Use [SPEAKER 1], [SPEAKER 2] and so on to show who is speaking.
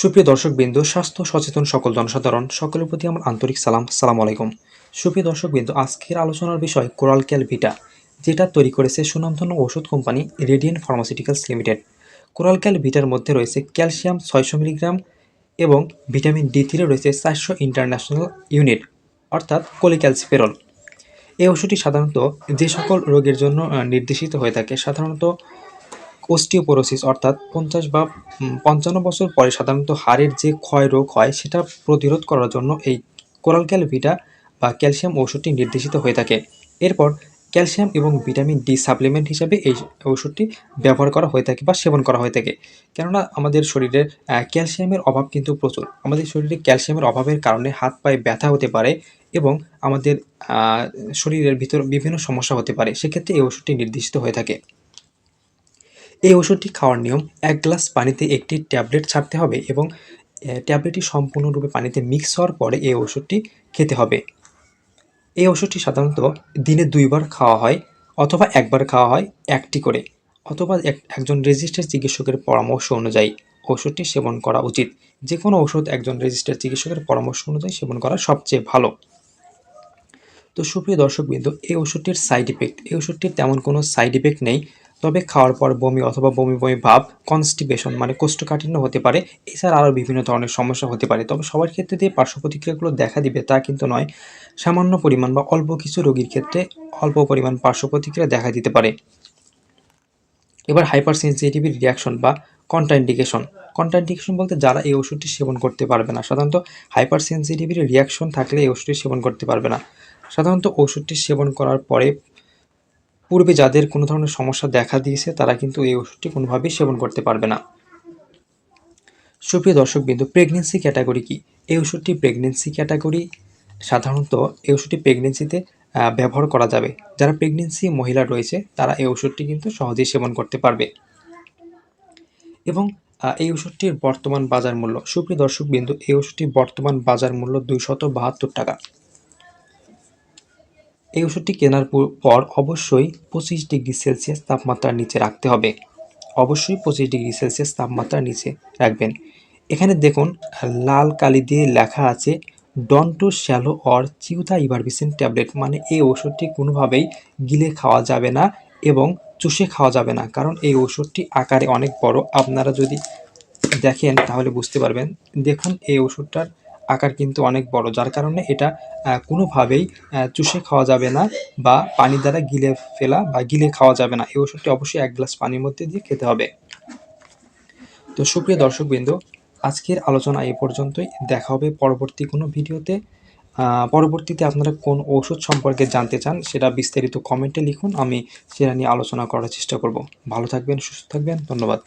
[SPEAKER 1] সুপ্রিয় দর্শকবৃন্দ, স্বাস্থ্য সচেতন সকল জনসাধারণ, সকলের প্রতি আমার আন্তরিক সালাম। সালাম আলাইকুম। সুপ্রিয় দর্শকবৃন্দ, আজকের আলোচনার বিষয় কোরাল ক্যাল ভিটা, যেটা তৈরি করেছে সুনামধন্য ওষুধ company radiant pharmaceuticals limited. Coral cal ভিটার মধ্যে রয়েছে ক্যালসিয়াম ছয়শো মিলিগ্রাম এবং ভিটামিন ডি থ্রি রয়েছে চারশো ইন্টারন্যাশনাল ইউনিট, অর্থাৎ কোলিক্যালসিফেরল। এই ওষুধটি সাধারণত যে সকল রোগের জন্য নির্দেশিত হয়ে থাকে, সাধারণত অস্টিওপোরোসিস অর্থাৎ পঞ্চাশ বা পঞ্চান্ন বছর পরে সাধারণত হাড়ের যে ক্ষয় রোগ হয়, সেটা প্রতিরোধ করার জন্য এই কোরাল ক্যালভিটা বা ক্যালসিয়াম ওষুধটি নির্দেশিত হয়ে থাকে। এরপর ক্যালসিয়াম এবং ভিটামিন ডি সাপ্লিমেন্ট হিসাবে এই ওষুধটি ব্যবহার করা হয়ে থাকে বা সেবন করা হয়ে থাকে। কেননা আমাদের শরীরে ক্যালসিয়ামের অভাব কিন্তু প্রচুর। আমাদের শরীরে ক্যালসিয়ামের অভাবের কারণে হাত পায়ে ব্যথা হতে পারে এবং আমাদের শরীরের ভিতর বিভিন্ন সমস্যা হতে পারে। সেক্ষেত্রে এই ওষুধটি নির্দেশিত হয়ে থাকে। এই ওষুধটি খাওয়ার নিয়ম, এক গ্লাস পানিতে একটি ট্যাবলেট ছাড়তে হবে এবং ট্যাবলেটটি সম্পূর্ণরূপে পানিতে মিক্স হওয়ার পরে এই ওষুধটি খেতে হবে। এই ওষুধটি সাধারণত দিনে দুইবার খাওয়া হয় অথবা একবার খাওয়া হয় একটি করে অথবা এক, একজন রেজিস্টার চিকিৎসকের পরামর্শ অনুযায়ী ওষুধটি সেবন করা উচিত। যে কোনো ওষুধ একজন রেজিস্টার চিকিৎসকের পরামর্শ অনুযায়ী সেবন করা সবচেয়ে ভালো। তো সুপ্রিয় দর্শকবৃন্দ, এই ওষুধটির সাইড ইফেক্ট, এই ওষুধটির তেমন কোনো সাইড ইফেক্ট নেই। তবে খাওয়ার পর বমি অথবা বমি বমি ভাব কনস্টিপেশন মানে কোষ্ঠকাঠিন্য হতে পারে। এছাড়া আরও বিভিন্ন ধরনের সমস্যা হতে পারে। তবে সবার ক্ষেত্রে যে পার্শ্ব প্রতিক্রিয়াগুলো দেখা দিবে তা কিন্তু নয়। সামান্য পরিমাণ বা অল্প কিছু রোগীর ক্ষেত্রে অল্প পরিমাণ পার্শ্ব প্রতিক্রিয়া দেখা দিতে পারে। এবার হাইপার সেন্সিটিভ রিয়াকশন বা কন্ট্রাইন্ডিকেশন কন্ট্রাইন্ডিকেশন বলতে যারা এই ওষুধটি সেবন করতে পারবে না, সাধারণত হাইপার সেন্সিটিভিটি রিয়াকশন থাকলে এই ওষুধটি সেবন করতে পারবে না। সাধারণত ওষুধটি সেবন করার পরে পূর্বে যাদের কোনো ধরনের সমস্যা দেখা দিয়েছে, তারা কিন্তু এই ওষুধটি কোনোভাবেই সেবন করতে পারবে না। সুপ্রিয় দর্শকবৃন্দ প্রেগনেন্সি ক্যাটাগরি কি? এই ওষুধটি প্রেগনেন্সি ক্যাটাগরি সাধারণত এই ওষুধটি প্রেগনেন্সিতে ব্যবহার করা যাবে। যারা প্রেগনেন্সি মহিলা রয়েছে, তারা এই ওষুধটি কিন্তু সহজেই সেবন করতে পারবে। এবং এই ওষুধটির বর্তমান বাজার মূল্য, সুপ্রিয় দর্শকবৃন্দ, এই ওষুধটির বর্তমান বাজার মূল্য দুইশত বাহাত্তর টাকা। এই ওষুধটি কেনার পর- অবশ্যই পঁচিশ ডিগ্রি সেলসিয়াস তাপমাত্রার নিচে রাখতে হবে। অবশ্যই পঁচিশ ডিগ্রি সেলসিয়াস তাপমাত্রার নিচে রাখবেন। এখানে দেখুন, লাল কালি দিয়ে লেখা আছে ডন টু শ্যালো অর চিউথা ইভারবিসিন ট্যাবলেট মানে এই ওষুধটি কোনোভাবেই গিলে খাওয়া যাবে না এবং চুষে খাওয়া যাবে না। কারণ এই ওষুধটি আকারে অনেক বড়। আপনারা যদি দেখেন তাহলে বুঝতে পারবেন। দেখুন, এই ওষুধটার আকার কিন্তু অনেক বড়। যার কারণে এটা কোনোভাবেই চুষে খাওয়া যাবে না বা পানি দ্বারা গিলে ফেলা বা গিলে খাওয়া যাবে না। এই ওষুধটি অবশ্যই এক গ্লাস পানির মধ্যে দিয়ে খেতে হবে। তো সুপ্রিয় দর্শকবৃন্দ, আজকের আলোচনা এই পর্যন্তই। দেখা হবে পরবর্তী কোনো ভিডিওতে। পরবর্তীতে আপনারা কোন ওষুধ সম্পর্কে জানতে চান সেটা বিস্তারিত কমেন্টে লিখুন। আমি সেটা নিয়ে আলোচনা করার চেষ্টা করব। ভালো থাকবেন, সুস্থ থাকবেন। ধন্যবাদ।